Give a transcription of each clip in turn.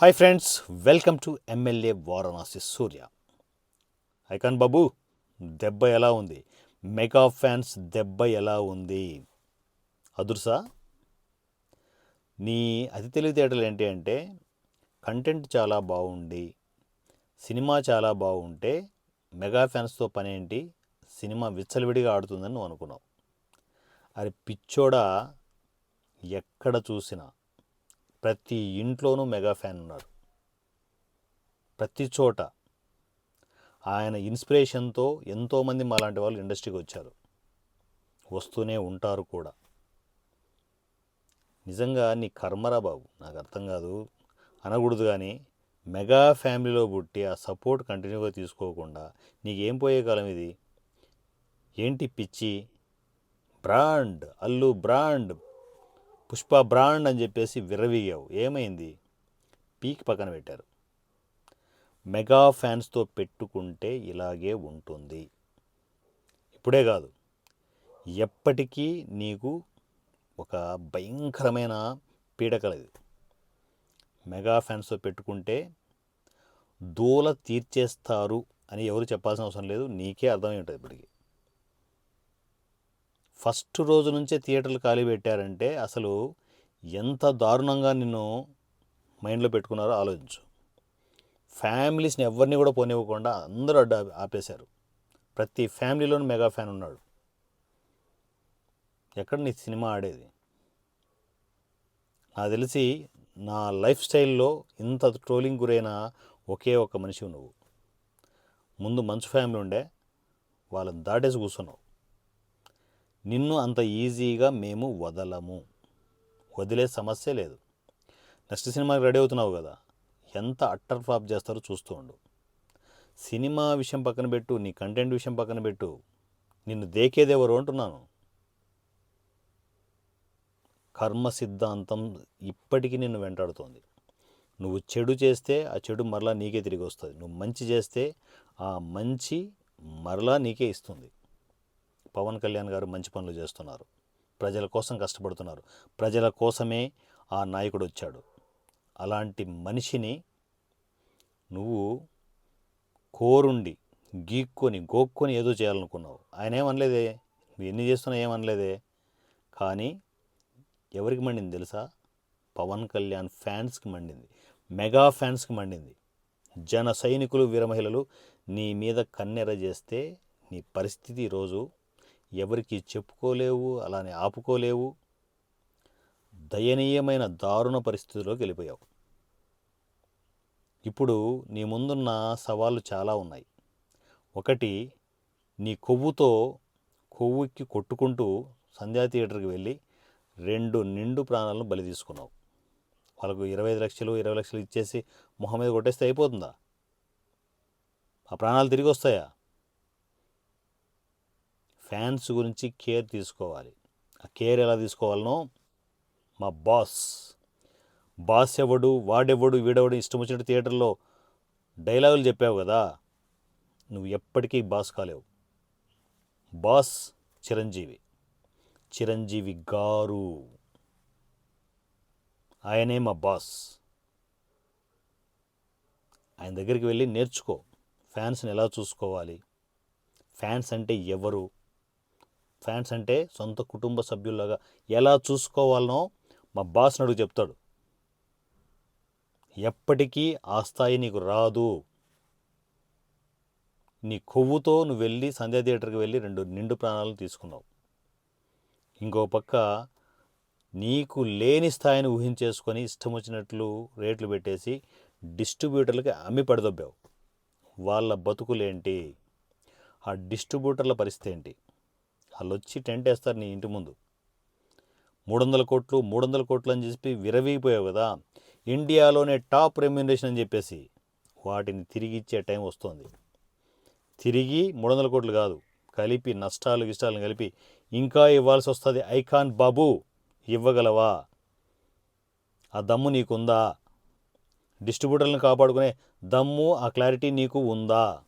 Hi friends welcome to MLA Varanasi Surya icon babu దెబ్బ ఎలా ఉంది? మెగా ఫ్యాన్స్ దెబ్బ ఎలా ఉంది? అదుర్సా? నీ అతి తెలివితేటలు ఏంటి అంటే కంటెంట్ చాలా బాగుండి సినిమా చాలా బాగుంటే మెగా ఫ్యాన్స్తో పని ఏంటి? సినిమా విచ్చలవిడిగా ఆడుతుందని నువ్వు అనుకున్నావు. అది పిచ్చోడా ఎక్కడ చూసినా ప్రతి ఇంట్లోనూ మెగా ఫ్యాన్ ఉన్నారు ప్రతి చోట ఆయన ఇన్స్పిరేషన్తో ఎంతోమంది మాలాంటి వాళ్ళు ఇండస్ట్రీకి వచ్చారు. వస్తూనే ఉంటారు కూడా. నిజంగా నీ కర్మరా బాబు. నాకు అర్థం కాదు. అనకూడదు కానీ మెగా ఫ్యామిలీలో పుట్టి ఆ సపోర్ట్ కంటిన్యూగా తీసుకోకుండా నీకేం పోయే కాలం ఇది? ఏంటి పిచ్చి? Brand. Allu brand. Pushpa brand అని చెప్పేసి విర్రవీగావు. ఏమైంది? పీక్ పక్కన పెట్టారు. మెగా ఫ్యాన్స్తో పెట్టుకుంటే ఇలాగే ఉంటుంది. ఇప్పుడే కాదు. ఎప్పటికీ నీకు ఒక భయంకరమైన పీడకలది మెగా ఫ్యాన్స్తో పెట్టుకుంటే దూల తీర్చేస్తారు అని ఎవరు చెప్పాల్సిన అవసరం లేదు. నీకే అర్థమై ఉంటుంది ఇప్పటికి. ఫస్ట్ రోజు నుంచే థియేటర్లు ఖాళీ పెట్టారంటే అసలు ఎంత దారుణంగా నిన్ను మైండ్లో పెట్టుకున్నారో ఆలోచించు. ఫ్యామిలీస్ని ఎవరిని కూడా పోనివ్వకుండా అందరూ అడ్డు ఆపేశారు. ప్రతి ఫ్యామిలీలోనూ మెగా ఫ్యాన్ ఉన్నాడు. ఎక్కడ నీ సినిమా ఆడేది? నాకు తెలిసి నా లైఫ్ స్టైల్లో ఇంత ట్రోలింగ్ గురైన ఒకే ఒక మనిషి నువ్వు. ముందు మంచు ఫ్యామిలీ ఉండే వాళ్ళని దాటేసి కూర్చున్నావు. నిన్ను అంత ఈజీగా మేము వదలము. వదిలే సమస్య లేదు. నెక్స్ట్ సినిమాకి రెడీ అవుతున్నావు కదా. ఎంత అట్టర్ ఫ్లాప్ చేస్తారో చూస్తూ ఉండు. సినిమా విషయం పక్కన పెట్టు నీ కంటెంట్ విషయం పక్కన పెట్టు. నిన్ను దేకేదెవరు అంటున్నాను? కర్మ సిద్ధాంతం ఇప్పటికీ నిన్ను వెంటాడుతోంది. నువ్వు చెడు చేస్తే ఆ చెడు మరలా నీకే తిరిగి వస్తుంది. నువ్వు మంచి చేస్తే ఆ మంచి మరలా నీకే ఇస్తుంది. పవన్ కళ్యాణ్ గారు మంచి పనులు చేస్తున్నారు. ప్రజల కోసం కష్టపడుతున్నారు. ప్రజల కోసమే ఆ నాయకుడు వచ్చాడు. అలాంటి మనిషిని నువ్వు కోరుండి గీక్కొని గోక్కొని ఏదో చేయాలనుకున్నావు. ఆయన ఏమనలేదే? నువ్వు ఎన్ని చేస్తున్నా ఏమనలేదే? కానీ ఎవరికి మండింది తెలుసా? పవన్ కళ్యాణ్ ఫ్యాన్స్కి మండింది. మెగా ఫ్యాన్స్కి మండింది. జన సైనికులు వీరమహిళలు నీ మీద కన్నెర చేస్తే నీ పరిస్థితి ఈరోజు ఎవరికి చెప్పుకోలేవు అలానే ఆపుకోలేవు. దయనీయమైన దారుణ పరిస్థితిలోకి వెళ్ళిపోయావు. ఇప్పుడు నీ ముందున్న సవాళ్ళు చాలా ఉన్నాయి. ఒకటి నీ కొవ్వుతో కొవ్వుకి కొట్టుకుంటూ సంధ్యా థియేటర్కి వెళ్ళి రెండు నిండు ప్రాణాలను బలి తీసుకున్నావు. వాళ్ళకు ఇరవై ఐదు లక్షలు ఇరవై లక్షలు ఇచ్చేసి మొహం మీద కొట్టేస్తే అయిపోతుందా? ఆ ప్రాణాలు తిరిగి వస్తాయా? ఫ్యాన్స్ గురించి కేర్ తీసుకోవాలి. ఆ కేర్ ఎలా తీసుకోవాలనో మా బాస్. బాస్ ఎవడు వాడెవడు వీడెవడు ఇష్టం వచ్చినట్టు థియేటర్లో డైలాగులు చెప్పావు కదా నువ్వు ఎప్పటికీ బాస్ కాలేవు. బాస్ చిరంజీవి. చిరంజీవి గారు. ఆయనే మా బాస్. ఆయన దగ్గరికి వెళ్ళి నేర్చుకో ఫ్యాన్స్ని ఎలా చూసుకోవాలి. ఫ్యాన్స్ అంటే ఎవరు? ఫ్యాన్స్ అంటే సొంత కుటుంబ సభ్యుల్లాగా ఎలా చూసుకోవాలనో మా బాస్ అడుగు చెప్తాడు. ఎప్పటికీ ఆ స్థాయి నీకు రాదు. నీ కొవ్వుతో నువ్వు వెళ్ళి సంధ్యా థియేటర్కి వెళ్ళి రెండు నిండు ప్రాణాలను తీసుకున్నావు. ఇంకో పక్క నీకు లేని స్థాయిని ఊహించేసుకొని ఇష్టం వచ్చినట్లు రేట్లు పెట్టేసి డిస్ట్రిబ్యూటర్లకి అమ్మి పడదొబ్బావు. వాళ్ళ బతుకులేంటి ఆ డిస్ట్రిబ్యూటర్ల పరిస్థితి ఏంటి? వాళ్ళు వచ్చి టెంట్ వేస్తారు నీ ఇంటి ముందు. మూడు వందల కోట్లు మూడు వందల కోట్లు అని చెప్పి విరవీపోయావు కదా. ఇండియాలోనే టాప్ రెమ్యునరేషన్ అని చెప్పేసి వాటిని తిరిగి ఇచ్చే టైం వస్తుంది. తిరిగి మూడు వందల కోట్లు కాదు కలిపి నష్టాలు గిష్టాలు కలిపి ఇంకా ఇవ్వాల్సి వస్తుంది. ఐకాన్ బాబు ఇవ్వగలవా? ఆ దమ్ము నీకుందా? డిస్ట్రిబ్యూటర్లను కాపాడుకునే దమ్ము ఆ క్లారిటీ నీకు ఉందా?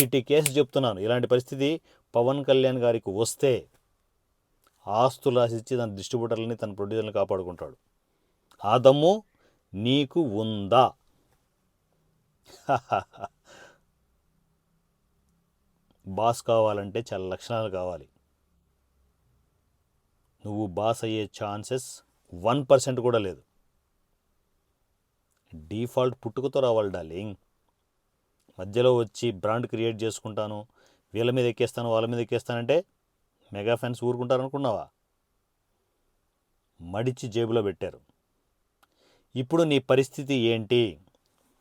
చిట్టి కేసు చెప్తున్నాను. ఇలాంటి పరిస్థితి పవన్ కళ్యాణ్ గారికి వస్తే ఆస్తులు రాసిచ్చి తన డిస్ట్రిబ్యూటర్లని తన ప్రొడ్యూసర్ని కాపాడుకుంటాడు. ఆ దమ్ము నీకు ఉందా? బాస్ కావాలంటే చాలా లక్షణాలు కావాలి. నువ్వు బాస్ అయ్యే ఛాన్సెస్ వన్ పర్సెంట్ కూడా లేదు. డిఫాల్ట్ పుట్టుకతో రావాలి డార్లింగ్. మధ్యలో వచ్చి బ్రాండ్ క్రియేట్ చేసుకుంటాను. వీళ్ళ మీద ఎక్కేస్తాను వాళ్ళ మీద ఎక్కేస్తానంటే మెగా ఫ్యాన్స్ ఊరుకుంటారు అనుకున్నావా మడిచి జేబులో పెట్టారు. ఇప్పుడు నీ పరిస్థితి ఏంటి?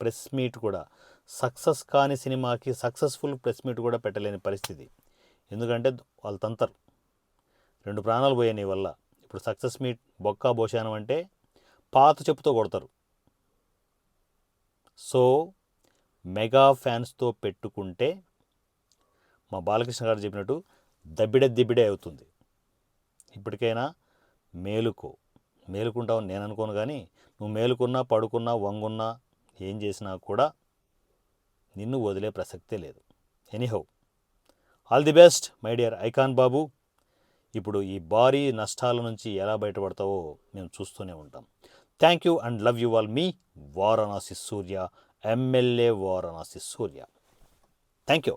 ప్రెస్ మీట్ కూడా. సక్సెస్ కాని సినిమాకి సక్సెస్ఫుల్ ప్రెస్ మీట్ కూడా పెట్టలేని పరిస్థితి. ఎందుకంటే వాళ్ళు తంతరు. రెండు ప్రాణాలు పోయాయి నీ వల్ల. ఇప్పుడు సక్సెస్ మీట్ బొక్కా భోషానం అంటే పాత చెప్పుతో కొడతారు. సో మెగా ఫ్యాన్స్తో పెట్టుకుంటే మా బాలకృష్ణ గారు చెప్పినట్టు దబ్బిడే దిబ్బిడే అవుతుంది. ఇప్పటికైనా మేలుకో. మేలుకుంటావని నేను అనుకోను కానీ నువ్వు మేలుకున్నా పడుకున్నా వంగున్నా ఏం చేసినా కూడా నిన్ను వదిలే ప్రసక్తే లేదు. Anyhow all the best my dear icon babu ఇప్పుడు ఈ భారీ నష్టాల నుంచి ఎలా బయటపడతావో మేము చూస్తూనే ఉంటాం. Thank you and love you all me Varanasi Surya MLA Varanasi Surya. Thank you